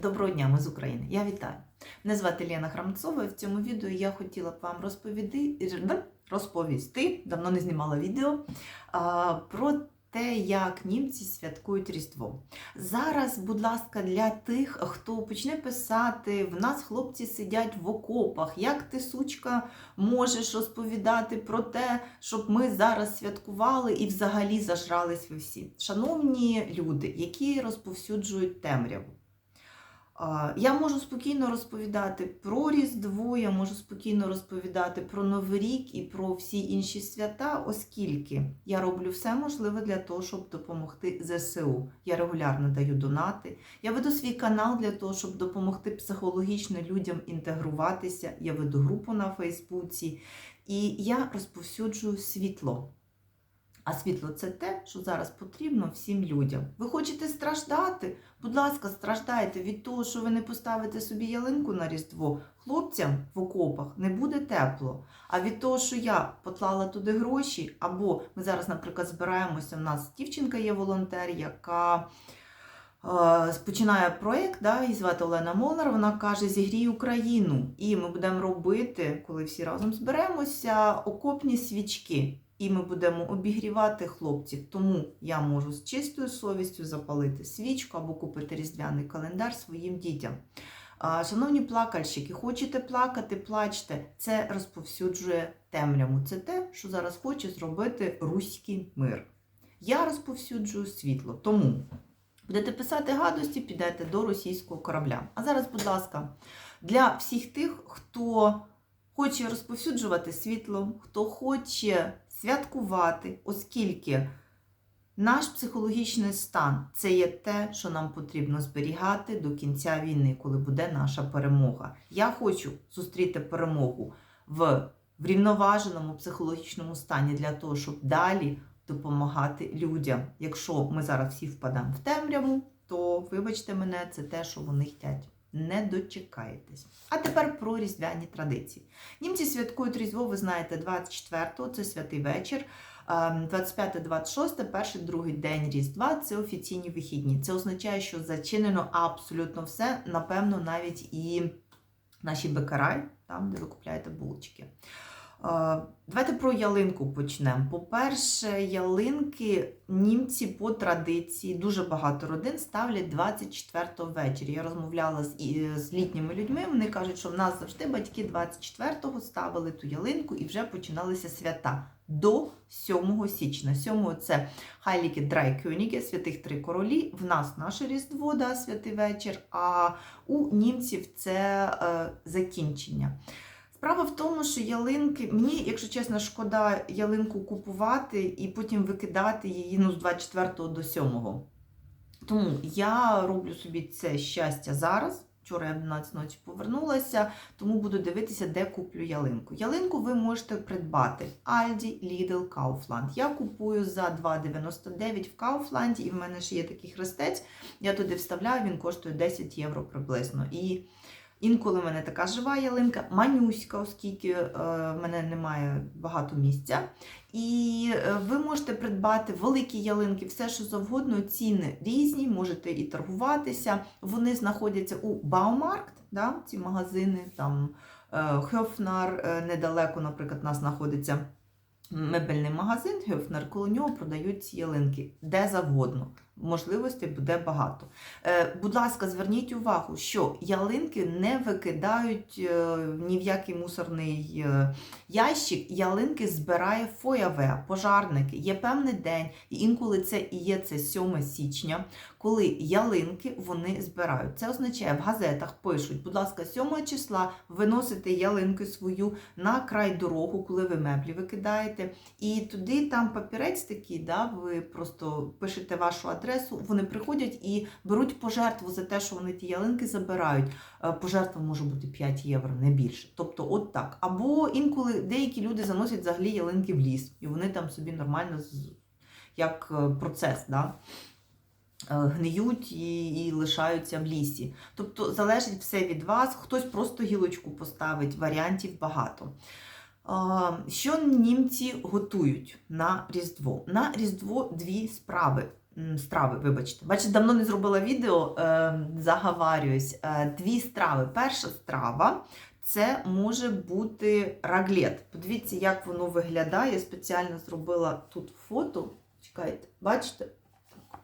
Доброго дня, ми з України. Я вітаю. Мене звати Лена Храмцова, і в цьому відео я хотіла б вам розповіди, розповісти, давно не знімала відео, про те, як німці святкують Різдво. Зараз, будь ласка, для тих, хто почне писати, в нас хлопці сидять в окопах, як ти, сучка, можеш розповідати про те, щоб ми зараз святкували і взагалі зажрались ви всі. Шановні люди, які розповсюджують темряву. Я можу спокійно розповідати про Різдво, я можу спокійно розповідати про Новий рік і про всі інші свята, оскільки я роблю все можливе для того, щоб допомогти ЗСУ. Я регулярно даю донати. Я веду свій канал для того, щоб допомогти психологічно людям інтегруватися. Я веду групу на Фейсбуці і я розповсюджую світло. А світло це те, що зараз потрібно всім людям. Ви хочете страждати? Будь ласка, страждайте від того, що ви не поставите собі ялинку на Різдво. Хлопцям в окопах не буде тепло. А від того, що я поклала туди гроші, або ми зараз, наприклад, збираємося. У нас дівчинка є волонтер, яка е, починає проєкт, да, її звати Олена Молнар, вона каже: Зігрій Україну. І ми будемо робити, коли всі разом зберемося, окопні свічки. І ми будемо обігрівати хлопців. Тому я можу з чистою совістю запалити свічку або купити різдвяний календар своїм дітям. Шановні плакальщики, хочете плакати, плачте. Це розповсюджує темряву. Це те, що зараз хоче зробити руський мир. Я розповсюджую світло. Тому будете писати гадості, підете до російського корабля. А зараз, будь ласка, для всіх тих, хто хоче розповсюджувати світло, хто хоче святкувати, оскільки наш психологічний стан це є те, що нам потрібно зберігати до кінця війни, коли буде наша перемога. Я хочу зустріти перемогу в врівноваженому психологічному стані для того, щоб далі допомагати людям. Якщо ми зараз всі впадемо в темряву, то вибачте мене, це те, що вони хочуть. Не дочекаєтесь. А тепер про різдвяні традиції. Німці святкують Різдво, ви знаєте, 24-го, це святий вечір. 25-26, перший другий день Різдва це офіційні вихідні. Це означає, що зачинено абсолютно все, напевно, навіть і наші бекарай, там, де ви купляєте булочки. Давайте про ялинку почнемо. По-перше, ялинки німці по традиції, дуже багато родин ставлять 24-го ввечері. Я розмовляла з, з літніми людьми. Вони кажуть, що в нас завжди батьки 24-го ставили ту ялинку і вже починалися свята до 7 січня. 7 це Хайліки Драйкюніги, святих три королі. В нас наше Різдво, да, святий вечір, а у німців це е, закінчення. Справа в тому, що ялинки, мені, якщо чесно, шкода ялинку купувати і потім викидати її ну, з 24 до 7. Тому я роблю собі це щастя зараз. Вчора я в 12 ночі повернулася, тому буду дивитися, де куплю ялинку. Ялинку ви можете придбати Aldi, Lidl, Kaufland. Я купую за 2,99 в Kaufland, і в мене ще є такий хрестець. Я туди вставляю, він коштує 10 євро приблизно. І Інколи в мене така жива ялинка, манюська, оскільки е, в мене немає багато місця. І е, ви можете придбати великі ялинки, все, що завгодно, ціни різні, можете і торгуватися. Вони знаходяться у Баумаркт, да, ці магазини, там Хьофнар, е, недалеко, наприклад, у нас знаходиться мебельний магазин, Хьофнар, коло нього продають ялинки де завгодно можливостей буде багато. Е, Будь ласка, зверніть увагу, що ялинки не викидають е, ні в який мусорний е, ящик. Ялинки збирає фояве, пожарники. Є певний день, інколи це і є це 7 січня, коли ялинки вони збирають. Це означає, в газетах пишуть, будь ласка, 7 числа виносите ялинки свою на край дорогу, коли ви меблі викидаєте. І туди там папірець такий, да, ви просто пишете вашу адресу адресу, вони приходять і беруть пожертву за те, що вони ті ялинки забирають. Е, пожертва може бути 5 євро, не більше. Тобто, от так. Або інколи деякі люди заносять взагалі ялинки в ліс, і вони там собі нормально як е, процес. Да? Е, гниють і і лишаються в лісі. Тобто залежить все від вас, хтось просто гілочку поставить, варіантів багато. Що німці готують на Різдво? На Різдво дві справи. страви, вибачте. Бачите, давно не зробила відео, е, заговарююсь. Е, дві страви. Перша страва це може бути раглет. Подивіться, як воно виглядає. Я спеціально зробила тут фото. Чекайте, бачите?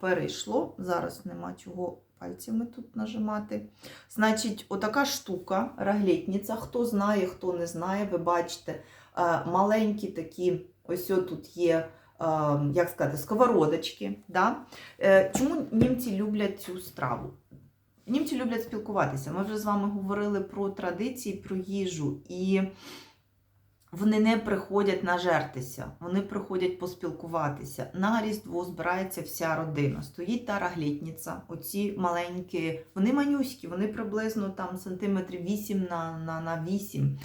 Перейшло. Зараз нема чого пальцями тут нажимати. Значить, отака штука, раглетниця. Хто знає, хто не знає, ви бачите, е, маленькі такі, ось тут є, е, як сказати, сковородочки. Да? Е, Чому німці люблять цю страву? Німці люблять спілкуватися. Ми вже з вами говорили про традиції, про їжу. І вони не приходять нажертися, вони приходять поспілкуватися. На Різдво збирається вся родина. Стоїть та раглітниця, оці маленькі, вони манюські, вони приблизно там сантиметрів 8 на, на, на 8.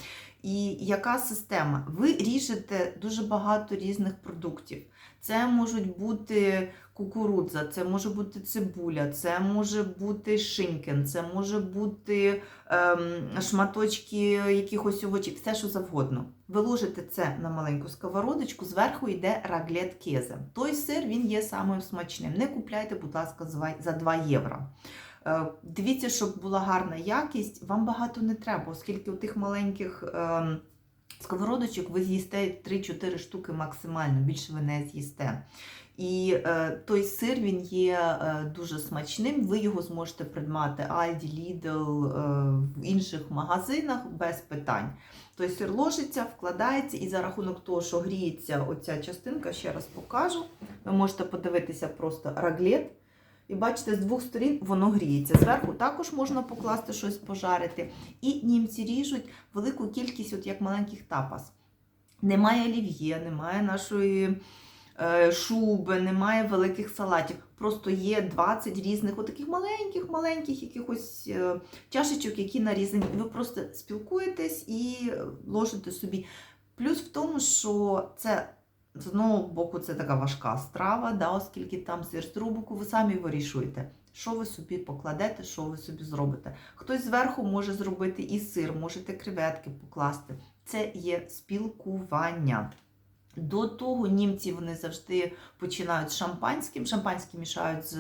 І яка система? Ви ріжете дуже багато різних продуктів. Це можуть бути кукурудза, це може бути цибуля, це може бути шинкен, це може бути ем, шматочки якихось овочів, все що завгодно. Ви ложите це на маленьку сковородочку, зверху йде раглет кезе. Той сир він є самим смачним. Не купляйте, будь ласка, за 2 євро. Е, Дивіться, щоб була гарна якість, вам багато не треба, оскільки у тих маленьких ем, сковородочок ви з'їсте 3-4 штуки максимально, більше ви не з'їсте. І е, той сир він є е, дуже смачним. Ви його зможете придбати Aldi, Lidl, е, в інших магазинах без питань. Той сир ложиться, вкладається, і за рахунок того, що гріється оця частинка, ще раз покажу. Ви можете подивитися просто раглет. І бачите, з двох сторін воно гріється. Зверху також можна покласти щось пожарити. І німці ріжуть велику кількість, от як маленьких тапас. Немає олів'є, немає нашої е, шуби, немає великих салатів. Просто є 20 різних, отаких маленьких-маленьких якихось е, чашечок, які нарізані. Ви просто спілкуєтесь і ложите собі. Плюс в тому, що це з одного боку, це така важка страва, да, оскільки там сир другого ви самі вирішуєте, що ви собі покладете, що ви собі зробите. Хтось зверху може зробити і сир, можете креветки покласти. Це є спілкування. До того німці вони завжди починають з шампанським. Шампанське мішають з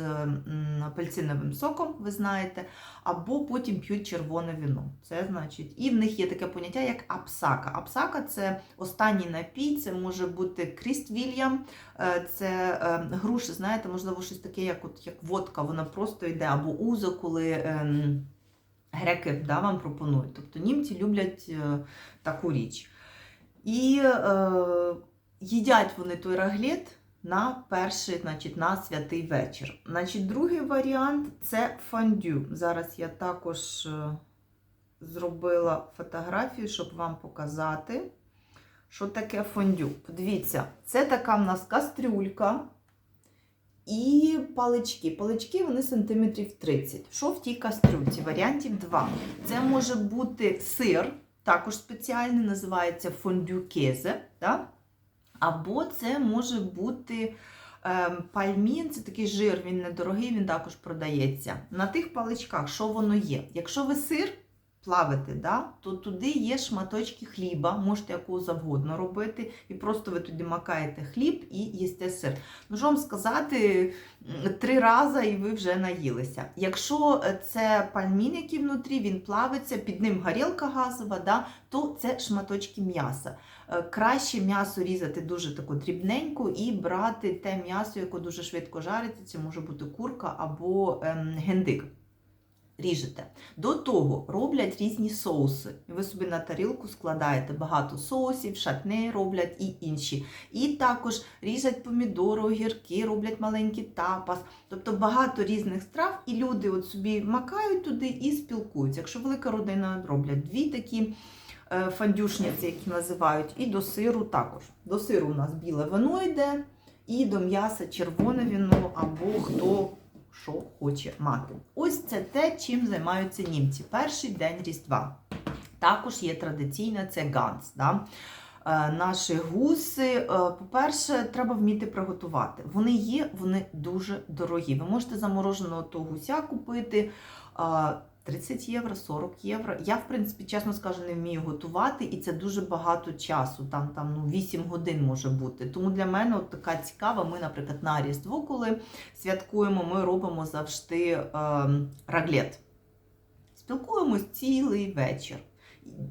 апельсиновим соком, ви знаєте, або потім п'ють червоне вино. Це значить, і в них є таке поняття, як апсака. Апсака це останній напій, це може бути Кріст Вільям, е, це е, груші, знаєте, можливо, щось таке, як от як водка, вона просто йде, або узо, коли. ем, Греки да, вам пропонують. Тобто німці люблять е, таку річ. І е, їдять вони той раглет на перший, значить, на святий вечір. Значить, другий варіант це фондю. Зараз я також е, зробила фотографію, щоб вам показати, що таке фондю. Подивіться, це така в нас кастрюлька. І палички. Палички вони сантиметрів 30. Що в тій кастрюльці? Варіантів два. Це може бути сир, також спеціальний, називається фондю кезе. Да? Або це може бути ем, пальмін, це такий жир, він недорогий, він також продається. На тих паличках, що воно є? Якщо ви сир плавите, да, то туди є шматочки хліба, можете якого завгодно робити, і просто ви туди макаєте хліб і їсте сир. Що вам сказати, три рази і ви вже наїлися. Якщо е, це пальмін, який внутрі, він плавиться, під ним горілка газова, да, то це шматочки м'яса. Е, Краще м'ясо різати дуже таку дрібненько і брати те м'ясо, яке дуже швидко жариться, це може бути курка або ем, гендик. Ріжете. До того роблять різні соуси. Ви собі на тарілку складаєте багато соусів, шатне роблять і інші. І також різать помідори, огірки, роблять маленький тапас. Тобто багато різних страв, і люди от собі макають туди і спілкуються. Якщо велика родина роблять дві такі е, фандюшниці, які називають, і до сиру також. До сиру у нас біле вино йде, і до м'яса червоне вино, або хто що хоче мати. Ось це те, чим займаються німці. Перший день Різдва. Також є традиційна це ганс. Да? Е, Наші гуси, е, по-перше, треба вміти приготувати. Вони є, вони дуже дорогі. Ви можете замороженого того гуся купити. Е, 30 євро, 40 євро. Я, в принципі, чесно скажу, не вмію готувати, і це дуже багато часу. Там там ну, 8 годин може бути. Тому для мене от така цікава. Ми, наприклад, на Різдво, коли святкуємо, ми робимо завжди е, раглет. Спілкуємось цілий вечір.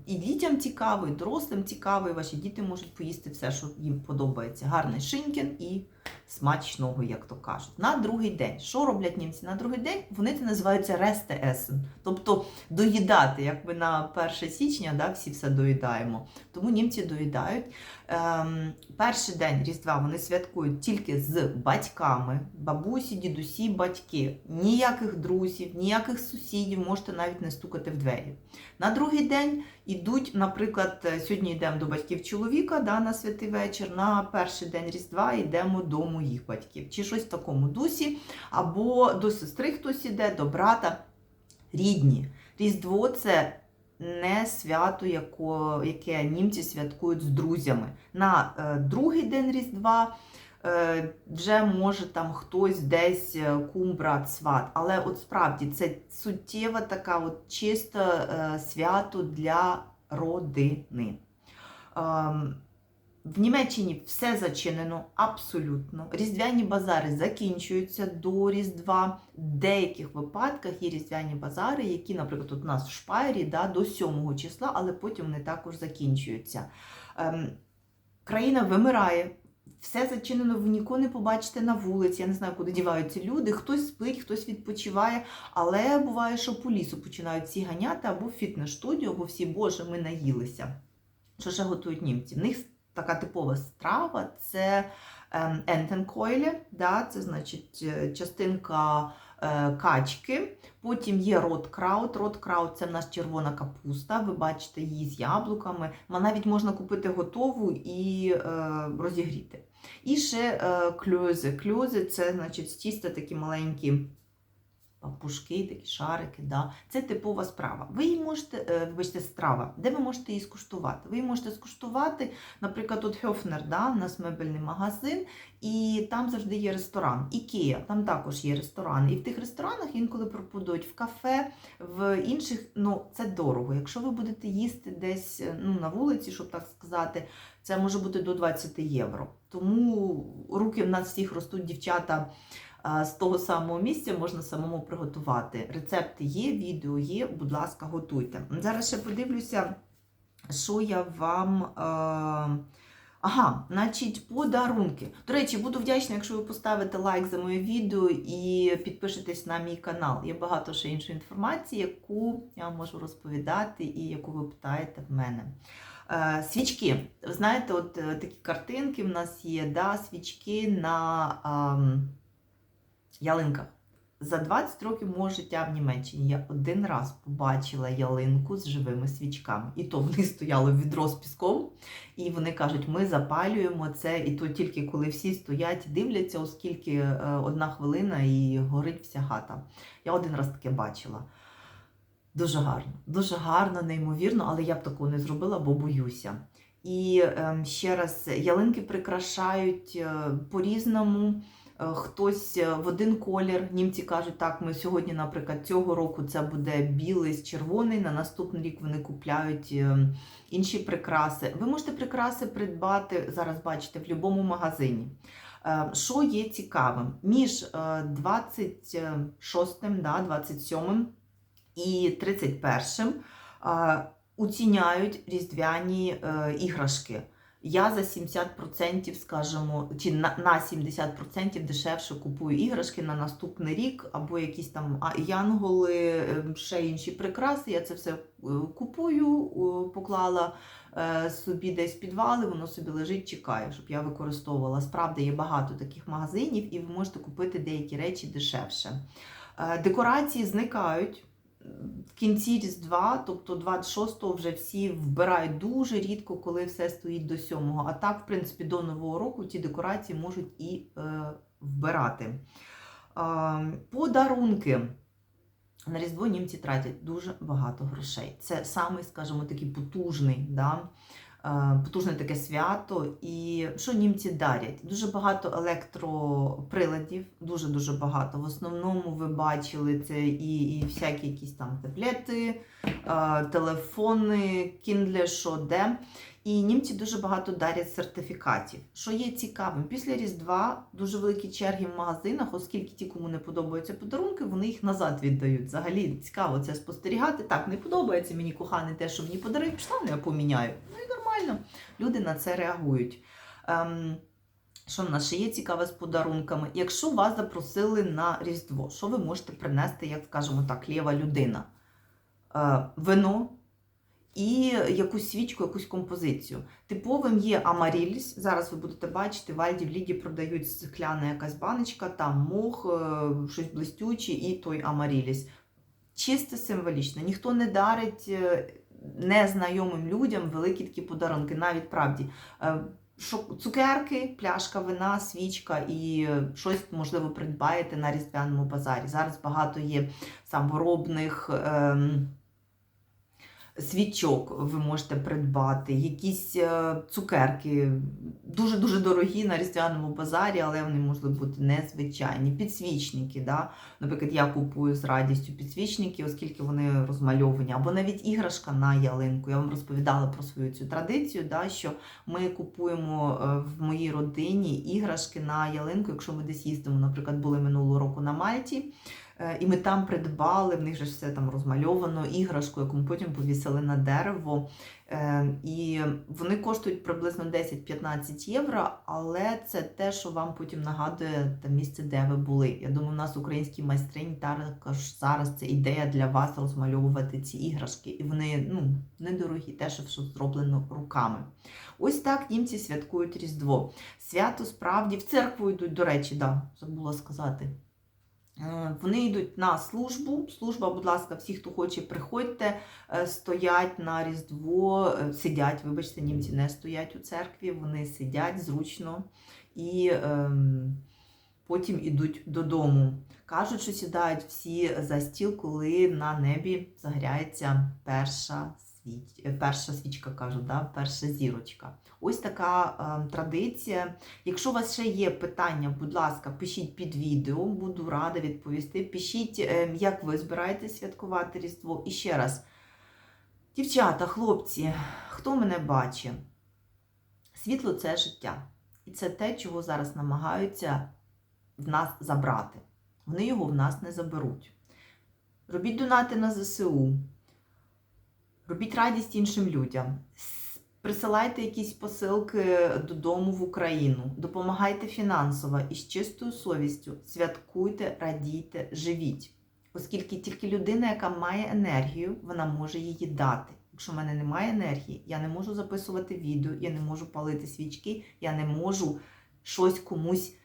І дітям цікаво, і дорослим цікаво, і ваші діти можуть поїсти все, що їм подобається. Гарний шинкін і смачного, як то кажуть. На другий день. Що роблять німці на другий день? Вони це називаються ресте есен. Тобто доїдати, як ми на 1 січня да, всі все доїдаємо. Тому німці доїдають. Ем, перший день Різдва вони святкують тільки з батьками, бабусі, дідусі, батьки. Ніяких друзів, ніяких сусідів, можете навіть не стукати в двері. На другий день йдуть, наприклад, сьогодні йдемо до батьків чоловіка да, на святий вечір. На перший день Різдва йдемо до моїх батьків. Чи щось в такому дусі, або до сестри хтось іде, до брата. Рідні. Різдво це не свято, яке німці святкують з друзями. На е, другий день Різдва е, вже може там хтось десь е, кум, брат, сват. Але от справді це суттєва така от чисто е, свято для родини. Ем, в Німеччині все зачинено абсолютно. Різдвяні базари закінчуються до Різдва. В деяких випадках є різдвяні базари, які, наприклад, от у нас в Шпайрі да, до 7 числа, але потім вони також закінчуються. Ем, країна вимирає. Все зачинено, ви нікого не побачите на вулиці. Я не знаю, куди діваються люди. Хтось спить, хтось відпочиває. Але буває, що по лісу починають всі ганяти або в фітнес-студію, або всі, боже, ми наїлися. Що ще готують німці? В них така типова страва це ентенкойлі, да, це значить е, частинка качки. Потім є роткраут. Роткраут це в нас червона капуста. Ви бачите її з яблуками. Навіть можна купити готову і е, розігріти. І ще е, кльози. Кльози це значить з тіста такі маленькі папушки, такі шарики. Да. Це типова справа. Ви її можете, е, вибачте, страва, де ви можете її скуштувати? Ви її можете скуштувати, наприклад, тут Хьофнер, да, у нас мебельний магазин, і там завжди є ресторан. Ікея, там також є ресторан. І в тих ресторанах інколи пропонують в кафе, в інших, ну це дорого. Якщо ви будете їсти десь ну, на вулиці, щоб так сказати, це може бути до 20 євро. Тому руки в нас всіх ростуть дівчата з того самого місця можна самому приготувати. Рецепти є, відео є, будь ласка, готуйте. Зараз ще подивлюся, що я вам. Ага, значить, подарунки. До речі, буду вдячна, якщо ви поставите лайк за моє відео і підпишетесь на мій канал. Є багато ще іншої інформації, яку я можу розповідати і яку ви питаєте в мене. Свічки. Знаєте, от е, такі картинки в нас є, да, свічки на ялинках. За 20 років мого життя в Німеччині я один раз побачила ялинку з живими свічками. І то в них стояло відро з піском, і вони кажуть, ми запалюємо це, і то тільки коли всі стоять, дивляться, оскільки е, одна хвилина і горить вся хата. Я один раз таке бачила. Дуже гарно, дуже гарно, неймовірно, але я б такого не зробила, бо боюся. І ем, ще раз, ялинки прикрашають е, по-різному. Е, хтось е, в один колір. Німці кажуть, так, ми сьогодні, наприклад, цього року це буде білий з червоний, на наступний рік вони купляють е, інші прикраси. Ви можете прикраси придбати, зараз бачите, в будь-якому магазині. Що є цікавим? Між 26, да, 27 і 31 оціняють різдвяні іграшки. Я за 70%, скажімо, чи на 70% дешевше купую іграшки на наступний рік, або якісь там янголи, ем, ще інші прикраси. Я це все е, купую, поклала е, собі десь підвали, воно собі лежить, чекає, щоб я використовувала. Справді є багато таких магазинів, і ви можете купити деякі речі дешевше. Е, декорації зникають в кінці Різдва, тобто 26-го вже всі вбирають дуже рідко, коли все стоїть до 7-го. А так, в принципі, до Нового року ті декорації можуть і е, вбирати. Е, подарунки. На Різдво німці тратять дуже багато грошей. Це самий, скажімо, такий потужний да, потужне таке свято. І що німці дарять? Дуже багато електроприладів, дуже-дуже багато. В основному ви бачили це і, і всякі якісь там таблети, е, телефони, кіндле, що де. І німці дуже багато дарять сертифікатів. Що є цікавим, після Різдва дуже великі черги в магазинах, оскільки ті, кому не подобаються подарунки, вони їх назад віддають. Взагалі цікаво це спостерігати. Так, не подобається мені коханий те, що мені подарив, пішла, ну, я поміняю. Ну і. Люди на це реагують. Ем, що в нас ще є цікаве з подарунками? Якщо вас запросили на Різдво, що ви можете принести, як скажемо так, лєва людина? Е, вино і якусь свічку, якусь композицію. Типовим є Амаріліс. Зараз ви будете бачити, в Альді в Ліді продають скляна якась баночка, там мох, е, щось блистюче і той Амаріліс. Чисто символічно. Ніхто не дарить е, незнайомим людям великі такі подарунки, навіть правді. Е, Цукерки, пляшка вина, свічка і е, щось, можливо, придбаєте на різдвяному базарі. Зараз багато є саморобних ем, свічок ви можете придбати, якісь е, цукерки, дуже-дуже дорогі на різдвяному базарі, але вони можуть бути незвичайні. Підсвічники. Да? Наприклад, я купую з радістю підсвічники, оскільки вони розмальовані, або навіть іграшка на ялинку. Я вам розповідала про свою цю традицію, да, що ми купуємо е, в моїй родині іграшки на ялинку, якщо ми десь їздимо, наприклад, були минулого року на Мальті. Е, І ми там придбали, в них же все там розмальовано, іграшку, яку ми потім повісили на дерево. Е, І вони коштують приблизно 10-15 євро, але це те, що вам потім нагадує те місце, де ви були. Я думаю, у нас українські майстрині також зараз це ідея для вас розмальовувати ці іграшки. І вони ну, недорогі, те, що зроблено руками. Ось так німці святкують Різдво. Свято справді в церкву йдуть, до речі, да, забула сказати. Е, Вони йдуть на службу. Служба, будь ласка, всі, хто хоче, приходьте, е, стоять на Різдво, е, сидять, вибачте, німці не стоять у церкві, вони сидять зручно і ем, потім ідуть додому. Кажуть, що сідають всі за стіл, коли на небі загоряється перша е, перша свічка, кажу, да? перша зірочка. Ось така ем, традиція. Якщо у вас ще є питання, будь ласка, пишіть під відео, буду рада відповісти. Пишіть, ем, як ви збираєтесь святкувати Різдво. І ще раз, дівчата, хлопці, хто мене бачить? Світло це життя. І це те, чого зараз намагаються в нас забрати. Вони його в нас не заберуть. Робіть донати на ЗСУ, робіть радість іншим людям. Присилайте якісь посилки додому в Україну, допомагайте фінансово і з чистою совістю святкуйте, радійте, живіть. Оскільки тільки людина, яка має енергію, вона може її дати. Якщо в мене немає енергії, я не можу записувати відео, я не можу палити свічки, я не можу щось комусь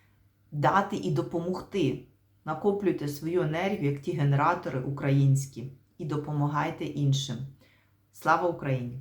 дати і допомогти. Накоплюйте свою енергію, як ті генератори українські, і допомагайте іншим. Слава Україні!